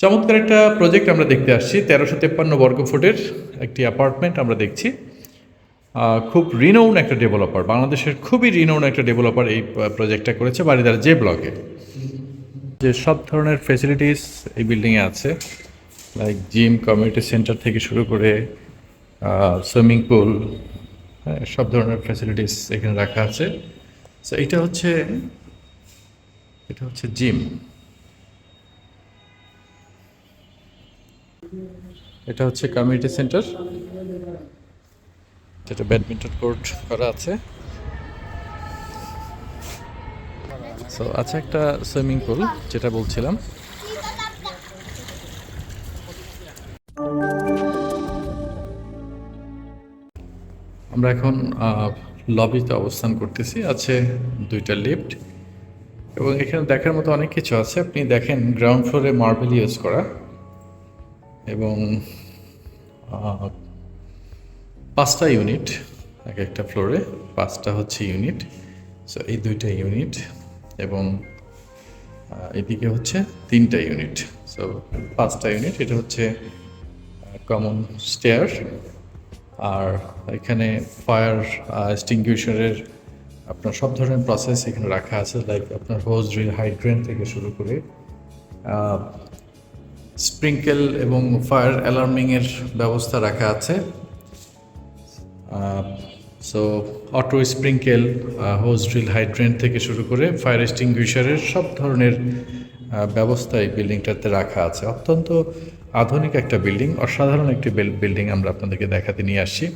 চমৎকার একটা প্রজেক্ট আমরা দেখতে আসছি। তেরোশো তেপ্পান্ন বর্গ ফুটের একটি অ্যাপার্টমেন্ট আমরা দেখছি। খুব রিনোন একটা ডেভেলপার বাংলাদেশের খুবই রিনোন একটা ডেভেলপার এই প্রজেক্টটা করেছে বাড়িদার যে ব্লকে যে সব ধরনের ফেসিলিটিস এই বিল্ডিংয়ে আছে। লাইক জিম কমিউনিটি সেন্টার থেকে শুরু করে সুইমিং পুল হ্যাঁ সব ধরনের ফেসিলিটিস এখানে রাখা আছে। সো এটা হচ্ছে এটা হচ্ছে জিম এটা হচ্ছে কমিউনিটি সেন্টার যেটা ব্যাডমিন্টন কোর্ট করা আছে। সো আছে একটা সুইমিং পুল যেটা বলছিলাম। আমরা এখন লবিতে অবস্থান করতেছি। আছে দুইটা লিফট এবং এখানে দেখার মতো অনেক কিছু আছে। আপনি দেখেন গ্রাউন্ড ফ্লোরে মার্বেল ইউজ করা। এবং পাঁচটা ইউনিট, এক একটা ফ্লোরে পাঁচটা হচ্ছে ইউনিট। সো এই দুইটা ইউনিট এবং এদিকে হচ্ছে তিনটা ইউনিট। সো পাঁচটা ইউনিট, এটা হচ্ছে কমন স্টেয়ার আর এখানে ফায়ার এক্সটিংগুইশারের আপনার সব ধরনের প্রসেস এখানে রাখা আছে লাইক আপনার হোজ ড্রিল হাইড্রেন থেকে শুরু করে স্প্রিঙ্কেল এবং ফায়ার অ্যালার্মিংয়ের ব্যবস্থা রাখা আছে। So auto sprinkle hose drill hydrant থেকে শুরু করে ফায়ার এক্সটিংগুইশারের সব ধরনের ব্যবস্থা এই বিল্ডিংটাতে রাখা আছে। অত্যন্ত আধুনিক একটা বিল্ডিং অসাধারণ একটি বিল্ডিং আমরা আপনাদেরকে দেখাতে নিয়ে আসছি।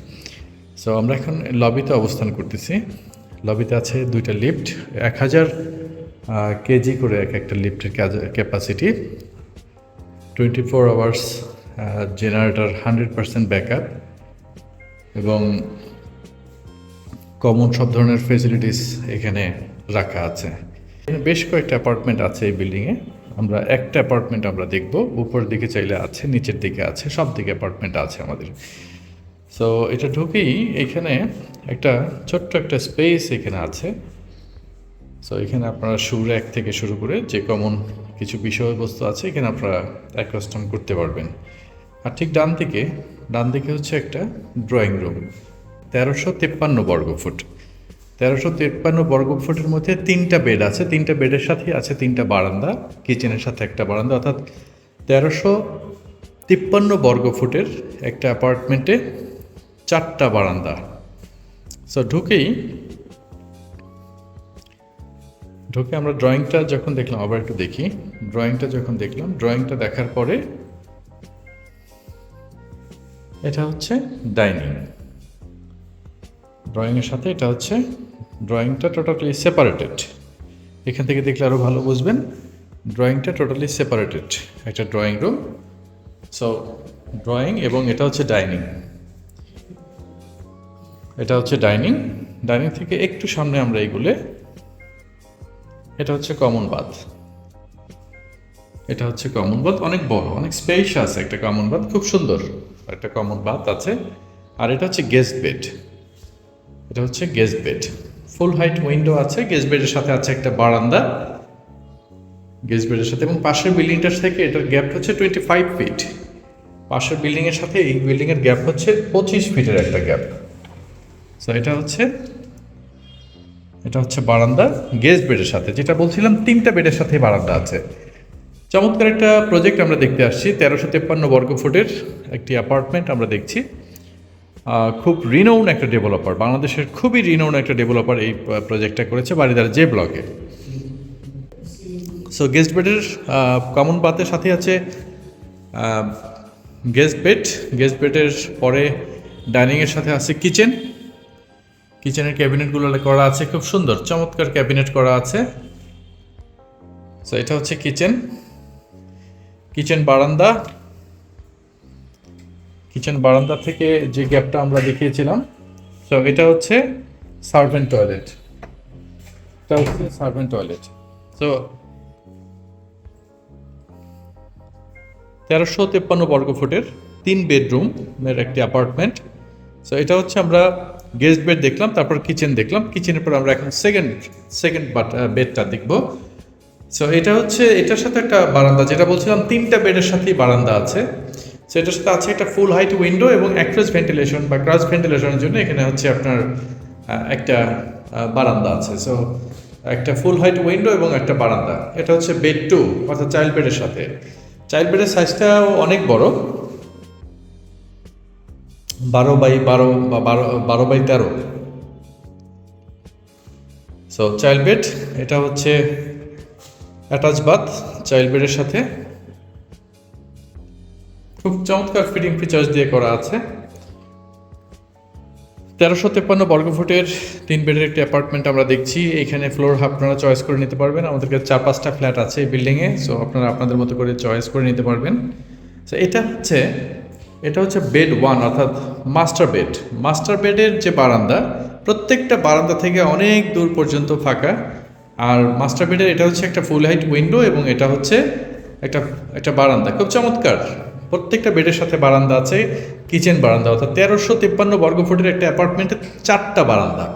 সো আমরা এখন লবিতে অবস্থান করতেছি। লবিতে আছে দুইটা লিফট এক হাজার কেজি করে এক একটা লিফটের capacity twenty four hours generator hundred percent backup এবং কমন সব ধরনের ফেসিলিটিস এখানে রাখা আছে। বেশ কয়েকটা অ্যাপার্টমেন্ট আছে এই বিল্ডিংয়ে আমরা একটা অ্যাপার্টমেন্ট আমরা দেখব। উপর দিকে চাইলে আছে, নিচের দিকে আছে, সব দিকে অ্যাপার্টমেন্ট আছে আমাদের। সো এটা ঢুকেই এখানে একটা ছোট্ট একটা স্পেস এখানে আছে। সো এখানে আপনারা সুর এক থেকে শুরু করে যে কমন কিছু বিষয়বস্তু আছে, এখানে আপনারা অ্যাকস্টম করতে পারবেন। আর ঠিক ডান দিকে ডান দিকে হচ্ছে একটা ড্রয়িং রুম তেরোশো তেপ্পান্ন বর্গফুট তেরোশো তেপ্পান্ন বর্গফুটের মধ্যে তিনটা বেড আছে। তিনটা বেডের সাথে আছে তিনটা বারান্দা। কিচেনের সাথে একটা বারান্দা। অর্থাৎ তেরোশো তিপ্পান্ন বর্গফুটের একটা অ্যাপার্টমেন্টে চারটা বারান্দা। সো ঢুকেই ঢুকে আমরা ড্রয়িংটা যখন দেখলাম, আবার একটু দেখি। ড্রয়িংটা যখন দেখলাম ড্রয়িংটা দেখার পরে এটা হচ্ছে ডাইনিং ড্রয়িংয়ের সাথে এটা হচ্ছে ড্রয়িংটা টোটালি সেপারেটেড এখান থেকে দেখলে আরও ভালো বুঝবেন। ড্রয়িংটা টোটালি সেপারেটেড একটা ড্রয়িং রুম সো ড্রয়িং এবং এটা হচ্ছে ডাইনিং এটা হচ্ছে ডাইনিং ডাইনিং থেকে একটু সামনে আমরা এগুলে এটা হচ্ছে কমন বাথ এটা হচ্ছে কমন বাথ অনেক বড়, অনেক স্পেস আছে একটা কমন বাথ খুব সুন্দর একটা কমন বাথ আছে। আর এটা হচ্ছে গেস্ট বেড এটা হচ্ছে guest bed full height window আছে গেস্ট বেডের সাথে আছে একটা বারান্দা। গেস্ট বেডের সাথে, এবং পাশের বিল্ডিংটার থেকে এটার গ্যাপ হচ্ছে টোয়েন্টি ফাইভ ফিট পাশের বিল্ডিংয়ের সাথে এই বিল্ডিংয়ের গ্যাপ হচ্ছে পঁচিশ ফিটের একটা গ্যাপ সো এটা হচ্ছে এটা হচ্ছে বারান্দা গেস্ট বেডের সাথে। যেটা বলছিলাম, তিনটা বেডের সাথে বারান্দা আছে। চমৎকার একটা প্রজেক্ট আমরা দেখতে আসছি, তেরোশো তেপ্পান্ন বর্গ ফুটের একটি অ্যাপার্টমেন্ট আমরা দেখছি। খুব রিনোন একটা ডেভেলপার বাংলাদেশের খুবই রিনোন একটা ডেভেলপার এই প্রজেক্টটা করেছে বাড়িদার যে ব্লকে সো গেস্ট বেডের কমন বাতের সাথে আছে গেস্ট বেড গেস্ট বেডের পরে ডাইনিংয়ের সাথে আছে কিচেন কিচেনের ক্যাবিনেটগুলো করা আছে, খুব সুন্দর, চমৎকার ক্যাবিনেট করা আছে। সো এটা হচ্ছে কিচেন। কিচেন বারান্দা। কিচেন বারান্দা থেকে যে গ্যাপটা আমরা দেখিয়েছিলাম। সো এটা হচ্ছে সার্ভেন্ট টয়লেট। এটা হচ্ছে সার্ভেন্ট টয়লেট। সো তেরোশো তেপ্পান্ন বর্গ ফুটের তিন বেডরুমের একটি অ্যাপার্টমেন্ট সো এটা হচ্ছে আমরা গেস্ট বেড দেখলাম, তারপর কিচেন দেখলাম। কিচেনের পর আমরা এখন সেকেন্ড সেকেন্ড বেডটা দেখব। সো এটা হচ্ছে, এটার সাথে একটা বারান্দা, যেটা বলছিলাম, তিনটা বেডের সাথেই বারান্দা আছে। সো এটার সাথে আছে একটা ফুল হাইট উইন্ডো এবং অ্যাক্রস ভেন্টিলেশন বা ক্রাস ভেন্টিলেশনের জন্য এখানে হচ্ছে আপনার একটা বারান্দা আছে। সো একটা ফুল হাইট উইন্ডো এবং একটা বারান্দা। এটা হচ্ছে বেড টু অর্থাৎ চাইল্ড বেডের সাথে। চাইল্ড বেডের সাইজটাও অনেক বড়। বারো বাই বারো বা বারো বারো বাই তেরো। সো চাইল্ড বেড এটা হচ্ছে অ্যাটাচ বাথ চাইল্ড বেডের সাথে খুব চমৎকার ফিটিং ফিচার্স দিয়ে করা আছে। তেরোশো তেপ্পান্ন বর্গফুটের তিন বেডের একটি অ্যাপার্টমেন্ট আমরা দেখছি। এখানে ফ্লোর আপনারা চয়েস করে নিতে পারবেন। আমাদের কাছে চার পাঁচটা ফ্ল্যাট আছে এই বিল্ডিংয়ে সো আপনারা আপনাদের মতো করে চয়েস করে নিতে পারবেন। সো এটা হচ্ছে এটা হচ্ছে বেড ওয়ান অর্থাৎ মাস্টার বেড মাস্টার বেডের যে বারান্দা, প্রত্যেকটা বারান্দা থেকে অনেক দূর পর্যন্ত ফাঁকা। আর মাস্টার বেডের এটা হচ্ছে একটা ফুল হাইট উইন্ডো এবং এটা হচ্ছে একটা একটা বারান্দা। খুব চমৎকার। প্রত্যেকটা বেডের সাথে বারান্দা আছে কিচেন বারান্দা, অর্থাৎ তেরোশো তিপ্পান্ন বর্গফুটের একটা অ্যাপার্টমেন্টে চারটা বারান্দা।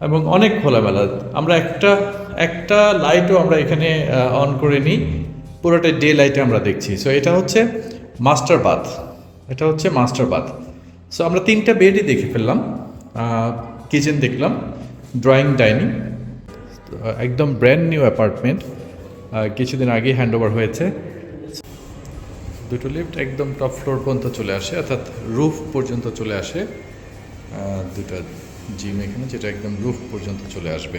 এবং অনেক খোলামেলা। আমরা একটা একটা লাইটও আমরা এখানে অন করে নিই। পুরোটা ডে লাইটে আমরা দেখছি। সো এটা হচ্ছে মাস্টার বাথ এটা হচ্ছে মাস্টার বাথ। সো আমরা তিনটা বেডই দেখে ফেললাম। কিচেন দেখলাম ড্রয়িং ডাইনিং একদম ব্র্যান্ড নিউ অ্যাপার্টমেন্ট কিছুদিন আগেই হ্যান্ড ওভার হয়েছে। দুটো লিফট একদম টপ ফ্লোর পর্যন্ত চলে আসে, অর্থাৎ রুফ পর্যন্ত চলে আসে। দুটো জিম এখানে, যেটা একদম রুফ পর্যন্ত চলে আসবে।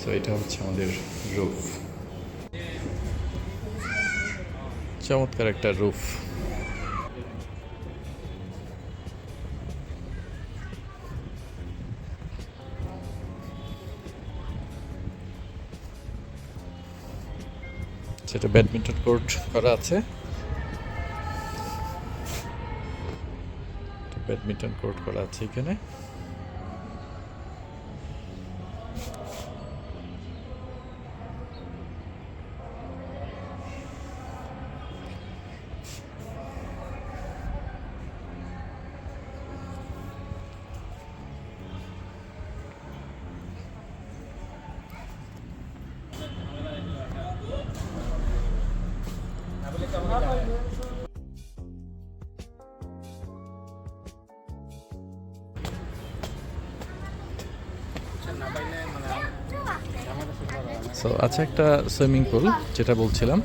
সো এটা হচ্ছে আমাদের রুফ চমৎকার একটা রুফ সেটা ব্যাডমিন্টন কোর্ট করা আছে। ব্যাডমিন্টন কোর্ট করা আছে এখানে। সো আছে একটা সুইমিং পুল, যেটা বলছিলাম।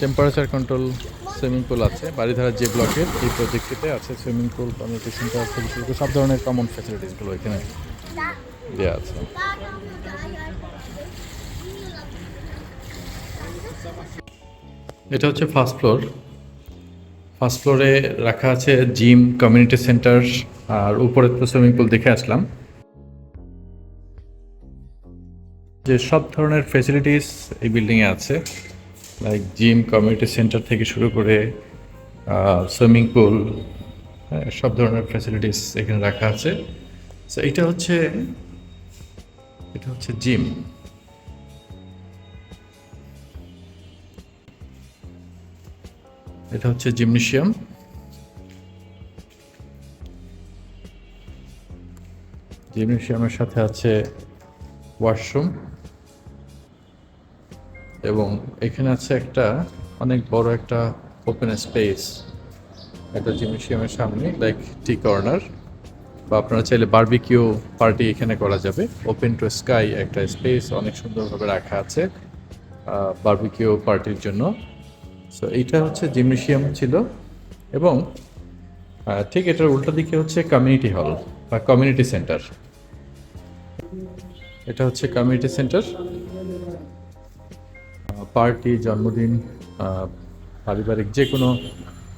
টেম্পারেচার কন্ট্রোল সুইমিং পুল আছে। বাড়িধারা যে ব্লকের, এই প্রজেক্টটিতে আছে সুইমিং পুল করে সব ধরনের কমন ফ্যাসিলিটিসগুলো এখানে। দেওয়া আছে। এটা হচ্ছে ফার্স্ট ফ্লোর ফার্স্ট ফ্লোরে রাখা আছে জিম কমিউনিটি সেন্টার আর উপরে তো সুইমিং পুল দেখে আসলাম। যে সব ধরনের ফেসিলিটিস এই বিল্ডিংয়ে আছে লাইক জিম কমিউনিটি সেন্টার থেকে শুরু করে সুইমিং পুল সব ধরনের ফেসিলিটিস এখানে রাখা আছে। সো এটা হচ্ছে এটা হচ্ছে জিম এটা হচ্ছে জিমনেশিয়াম জিমনেশিয়ামের সাথে আছে ওয়াশরুম এবং এখানে আছে একটা অনেক বড় একটা ওপেন স্পেস একটা জিমনেশিয়ামের সামনে লাইক টি কর্নার বা আপনারা চাইলে বারবিকিউ পার্টি এখানে করা যাবে। ওপেন টু স্কাই একটা স্পেস অনেক সুন্দরভাবে রাখা আছে বার্বিকিউ পার্টির জন্য। সো এইটা হচ্ছে জিমনেশিয়াম ছিল এবং ঠিক এটার উল্টো দিকে হচ্ছে কমিউনিটি হল বা কমিউনিটি সেন্টার এটা হচ্ছে কমিউনিটি সেন্টার পার্টি জন্মদিন পারিবারিক যে কোনো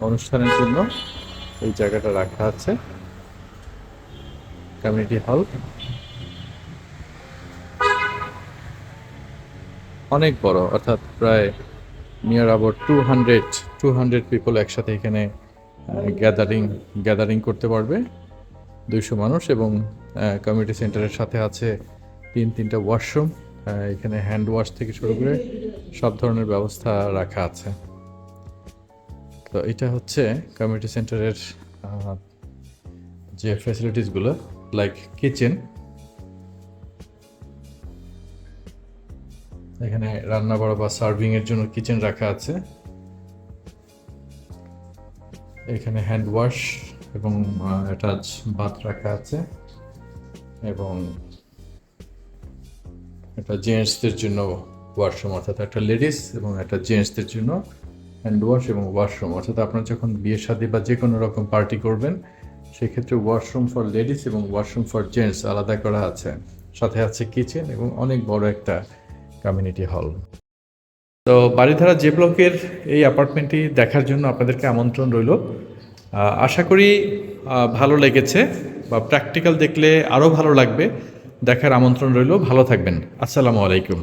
অনুষ্ঠানের জন্য এই জায়গাটা রাখা আছে। কমিউনিটি হল অনেক বড়, অর্থাৎ প্রায় near about two hundred two hundred people একসাথে এখানে গ্যাদারিং গ্যাদারিং করতে পারবে। দুইশো মানুষ এবং কমিউনিটি সেন্টারের সাথে আছে তিন, তিনটা ওয়াশরুম এখানে হ্যান্ড ওয়াশ থেকে শুরু করে সব ধরনের ব্যবস্থা রাখা আছে। তো এটা হচ্ছে কমিউনিটি সেন্টারের যে ফ্যাসিলিটিসগুলো লাইক কিচেন এখানে রান্না বড় বা সার্ভিং এর জন্য কিচেন রাখা আছে। এখানে হ্যান্ড ওয়াশ এবং অ্যাটাচ বাথ রাখা আছে। এবং এটা জেন্টসদের জন্য ওয়াশরুম অর্থাৎ একটা লেডিস এবং একটা জেন্টসদের জন্য হ্যান্ড ওয়াশ এবং ওয়াশরুম অর্থাৎ আপনার যখন বিয়ে শাদী বা যে কোনো রকম পার্টি করবেন, সেক্ষেত্রে ওয়াশরুম ফর লেডিস এবং ওয়াশরুম ফর জেন্টস আলাদা করা আছে। সাথে আছে কিচেন এবং অনেক বড় একটা কমিউনিটি হল তো বাড়িধারা যে ব্লকের এই অ্যাপার্টমেন্টটি দেখার জন্য আপনাদেরকে আমন্ত্রণ রইল। আশা করি ভালো লেগেছে বা প্র্যাকটিক্যাল দেখলে আরও ভালো লাগবে। দেখার আমন্ত্রণ রইল। ভালো থাকবেন। আসসালামু আলাইকুম।